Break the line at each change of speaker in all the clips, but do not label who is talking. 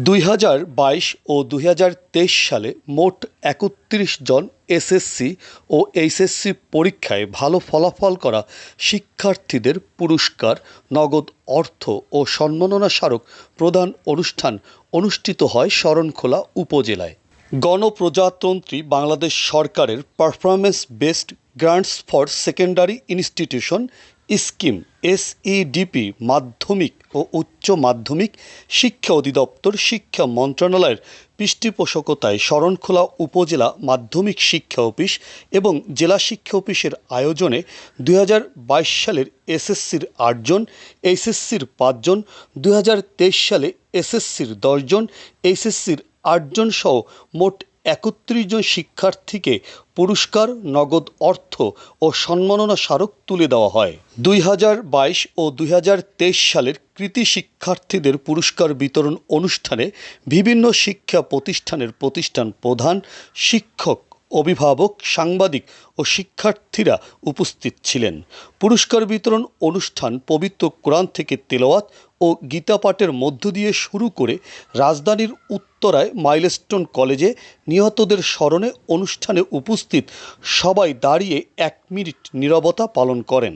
দুই হাজার বাইশ ও দুই হাজার তেইশ সালে মোট একত্রিশ জন এসএসসি ও এইচএসসি পরীক্ষায় ভালো ফলাফল করা শিক্ষার্থীদের পুরস্কার, নগদ অর্থ ও সম্মাননা স্মারক প্রদান অনুষ্ঠান অনুষ্ঠিত হয় শরণখোলা উপজেলায়। গণপ্রজাতন্ত্রী বাংলাদেশ সরকারের performance based grants for secondary institution scheme SEDP মাধ্যমিক ও উচ্চ মাধ্যমিক শিক্ষা অধিদপ্তর শিক্ষা মন্ত্রণালয়ের পৃষ্ঠপোষকতায় শরণখোলা উপজেলা মাধ্যমিক শিক্ষা অফিস এবং জেলা শিক্ষা অফিসের আয়োজনে দুই হাজার বাইশ সালের এসএসসির আটজন, এইচএসসির পাঁচজন দু হাজার তেইশ সালে এসএসসির দশজন, এইচএসসির আটজন সহ মোট একত্রিশ জন শিক্ষার্থীকে পুরস্কার, নগদ অর্থ ও সম্মাননা স্মারক তুলে দেওয়া হয়। দুই হাজার বাইশ ও দুই হাজার তেইশ সালের কৃতি শিক্ষার্থীদের পুরস্কার বিতরণ অনুষ্ঠানে বিভিন্ন শিক্ষা প্রতিষ্ঠানের প্রতিষ্ঠান প্রধান, শিক্ষক অভিভাবক, সাংবাদিক ও শিক্ষার্থীরা উপস্থিত ছিলেন। পুরস্কার বিতরণ অনুষ্ঠান পবিত্র কোরআন থেকে তেলাওয়াত ও গীতাপাঠের মধ্য দিয়ে শুরু করে রাজধানীর উত্তরায় মাইলস্টোন কলেজে নিহতদের স্মরণে অনুষ্ঠানে উপস্থিত সবাই দাঁড়িয়ে এক মিনিট নীরবতা পালন করেন।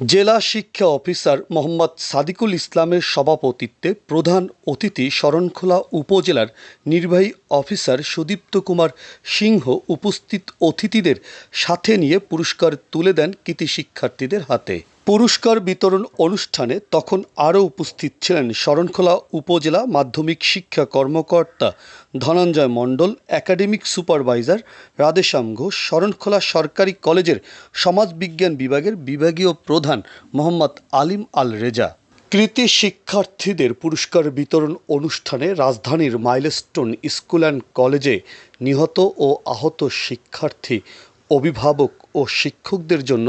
জেলা শিক্ষা অফিসার মোহাম্মদ সাদিকুল ইসলামের সভাপতিত্বে প্রধান অতিথি শরণখোলা উপজেলার নির্বাহী অফিসার সুদীপ্ত কুমার সিংহ উপস্থিত অতিথিদের সাথে নিয়ে পুরস্কার তুলে দেন কৃতি শিক্ষার্থীদের হাতে। পুরস্কার বিতরণ অনুষ্ঠানে তখন আরও উপস্থিত ছিলেন শরণখোলা উপজেলা মাধ্যমিক শিক্ষা কর্মকর্তা ধনঞ্জয় মণ্ডল, একাডেমিক সুপারভাইজার রাধেশ্যাম ঘোষ, শরণখোলা সরকারি কলেজের সমাজবিজ্ঞান বিভাগের বিভাগীয় প্রধান মোহাম্মদ আলিম আল রেজা কৃতি শিক্ষার্থীদের পুরস্কার বিতরণ অনুষ্ঠানে রাজধানীর মাইলস্টোন স্কুল অ্যান্ড কলেজে নিহত ও আহত শিক্ষার্থী, অভিভাবক ও শিক্ষকদের জন্য